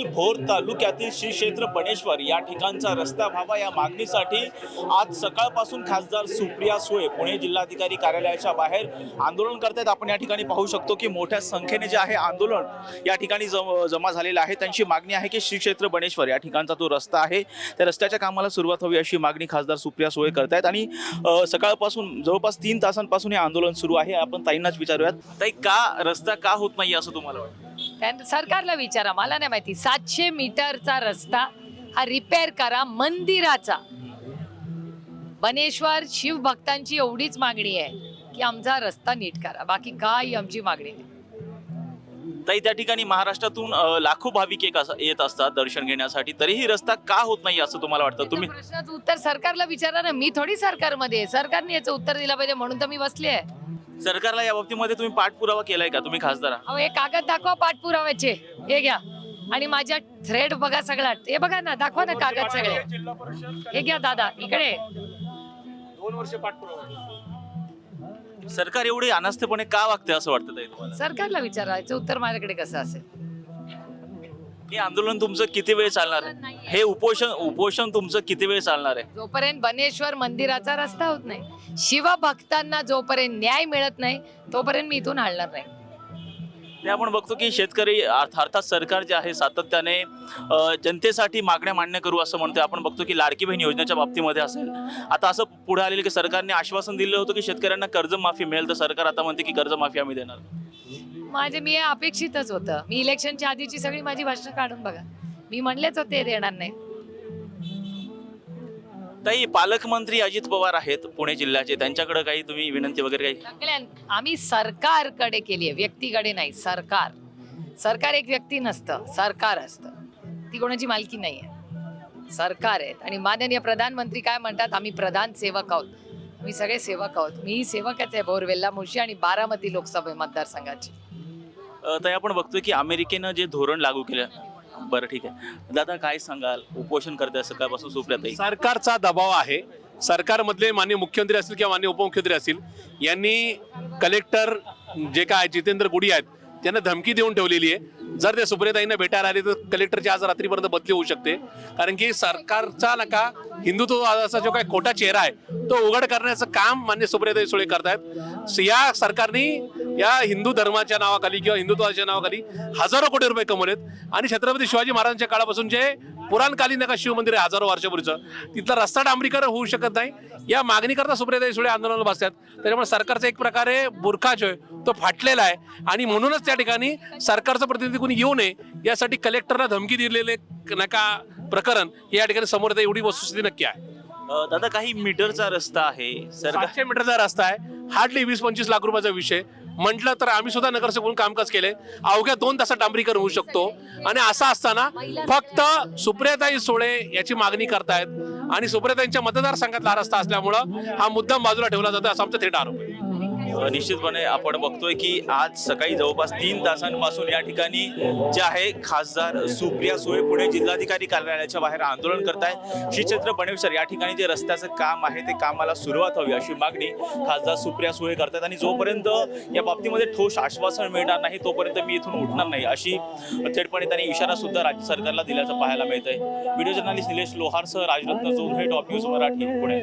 भोर तालुक्यातील श्री क्षेत्र बनेश्वर या ठिकाणचा रस्ता व्हावा या मागणीसाठी आज सकाळपासून खासदार सुप्रिया सुळे पुणे जिल्हाधिकारी कार्यालयाच्या बाहेर आंदोलन करतायत आपण या ठिकाणी पाहू शकतो की मोठ्या संख्येने जे आहे आंदोलन या ठिकाणी जम- जमा झालेलं आहे. त्यांची मागणी आहे की श्री क्षेत्र बनेश्वर या ठिकाणचा जो रस्ता आहे. त्या रस्त्याच्या कामाला सुरुवात हवी अशी मागणी खासदार सुप्रिया सुळे करतायत आणि सकाळपासून जवळपास तीन तासांपासून हे आंदोलन सुरू आहे. आपण ताईंनाच विचारूयात. ताई का रस्ता का होत नाही असं तुम्हाला वाटतं? त्यां- सरकारला विचारा मला नाही माहिती. सातशे मीटरचा रस्ता हा रिपेअर करा मंदिराचा. बनेश्वर शिवभक्तांची एवढीच मागणी आहे की आमचा रस्ता नीट करा. बाकी काही आमची मागणी नाही. ताई त्या ठिकाणी महाराष्ट्रातून लाखो भाविक एक येत असतात दर्शन घेण्यासाठी. तरीही रस्ता का होत नाही असं तुम्हाला वाटतं? तुम्ही प्रश्नाचं उत्तर सरकारला विचारा ना. मी थोडी सरकारमध्ये सरकारने याचं उत्तर दिलं पाहिजे म्हणून तर मी बसली आहे. सरकारला या बाबतीमध्ये तुम्ही पाठपुरावा केलाय का? तुम्ही खासदार आहात? अहो हे कागद दाखवा पाठपुराव्याचे. हे घ्या. आणि माझ्या थ्रेड बघा सगळा हे बघा ना दाखवा ना कागद सगळे. हे घ्या दादा इकडे. सरकार एवढे अनास्थेपणे का वागते असं वाटतं ताई तुम्हाला? सरकारला विचारायचं उत्तर माझ्याकडे कसं असेल? हे आंदोलन तुमचं किती वेळ चालणार आहे? हे उपोषण उपोषण तुमचं किती वेळ चालणार आहे? जोपर्यंत बनेश्वर मंदिराचा रस्ता होत नाही शिवभक्तांना जोपर्यंत न्याय मिळत नाही तोपर्यंत मी इथून हलणार नाही. ते आपण बघतो की शेतकरी अर्थ- अर्थात सरकार जे आहे सातत्याने अ, जनतेसाठी मागण्या मान्य करू असं म्हणतोय. आपण बघतो की लाडकी बहीण योजनेच्या बाबतीमध्ये असेल. आता असं पुढे आलेलं की सरकारने आश्वासन दिलं होतं की शेतकऱ्यांना कर्जमाफी मिळेल तर सरकार आता म्हणते की कर्जमाफी आम्ही देणार. माझे मी अपेक्षितच होतं. मी इलेक्शनच्या आधीची सगळी माझी भाषण काढून बघा. मी म्हणलेच होते देणार नाही. ताई पालकमंत्री अजित पवार आहेत पुणे जिल्ह्याचे. त्यांच्याकडे काही तुम्ही विनंती वगैरे काही? सगळ्यां आम्ही सरकारकडे केली आहे. व्यक्तीकडे नाही सरकार. सरकार एक व्यक्ती नसतं सरकार असतं. ती कोणाची मालकी नाही आहे. सरकार आहेत. आणि माननीय प्रधानमंत्री काय म्हणतात? आम्ही प्रधान सेवक आहोत. आम्ही सगळे सेवक आहोत. मी सेवकच आहे बोरवेल्ला मुळशी आणि बारामती लोकसभा मतदारसंघाची. तर आपण बघतोय की अमेरिकेनं जे धोरण लागू केलं. बरं ठीक आहे. दादा काय सांगाल? उपोषण करते सकाळपासून सुप्रियाताई सरकारचा दबाव आहे. सरकारमधले माननीय मुख्यमंत्री असतील किंवा माननीय उपमुख्यमंत्री असतील यांनी कलेक्टर जे काय जितेंद्र गुडी आहेत त्यांना धमकी देऊन ठेवलेली आहे. जर ते सुप्रियाताईंना भेटायला आले तर कलेक्टरची आज रात्रीपर्यंत बदली होऊ शकते. कारण की सरकारचा नका हिंदुत्ववादाचा जो काही खोटा चेहरा आहे तो उघड करण्याचं काम मान्य सुप्रियाताई सुळे करतायत. या सरकारने या हिंदू धर्माच्या नावाखाली किंवा हिंदुत्वाच्या नावाखाली हजारो कोटी रुपये कमवलेत. आणि छत्रपती शिवाजी महाराजांच्या काळापासून जे पुराणकालीन नका शिवमंदिर आहे हजारो वर्षापूर्वीचं. तिथला रस्ता डांबरीकरण होऊ शकत नाही. या मागणीकरता सुप्रियाताई सुळे आंदोलनाला बसतात. त्याच्यामुळे सरकारचा एक प्रकारे बुरखा जो आहे तो फाटलेला आहे. आणि म्हणूनच त्या ठिकाणी सरकारचं प्रतिनिधी कोणी येऊ नये यासाठी कलेक्टरला धमकी दिलेले नका प्रकरण या ठिकाणी समोर येतं एवढी वस्तुस्थिती नक्की आहे. दादा काही मीटरचा रस्ता आहे सातशे मीटरचा रस्ता आहे. हार्डली वीस पंचवीस लाख रुपयाचा विषय. म्हटलं तर आम्ही सुद्धा नगरसेवक म्हणून कामकाज केले. अवघ्या दोन तासात डांबरीकरण होऊ शकतो. आणि असं असताना फक्त सुप्रियाताई सोळे याची मागणी करतायत. आणि सुप्रियाताईंच्या मतदारसंघात हा रस्ता असल्यामुळं हा मुद्दाम बाजूला ठेवला जातो असा आमचा थेट आरोप आहे. निश्चितपणे आपण बघतोय की आज सकाळी जवळपास तीन तासांपासून या ठिकाणी जे आहे खासदार सुप्रिया सुळे पुणे जिल्हाधिकारी कार्यालयाच्या बाहेर आंदोलन करताय. श्री क्षेत्र बणेश्वर या ठिकाणी जे रस्त्याचं काम आहे ते कामाला सुरुवात हवी अशी मागणी खासदार सुप्रिया सुळे करतात आणि जोपर्यंत या बाबतीमध्ये ठोस आश्वासन मिळणार नाही तोपर्यंत मी इथून उठणार नाही अशी थेटपणे त्यांनी इशारा सुद्धा राज्य सरकारला दिल्याचं पाहायला मिळत आहे व्हिडिओ जर्नलिस्ट निलेश लोहारसह राजरत्न जोन हे टॉप न्यूज मराठी पुणे.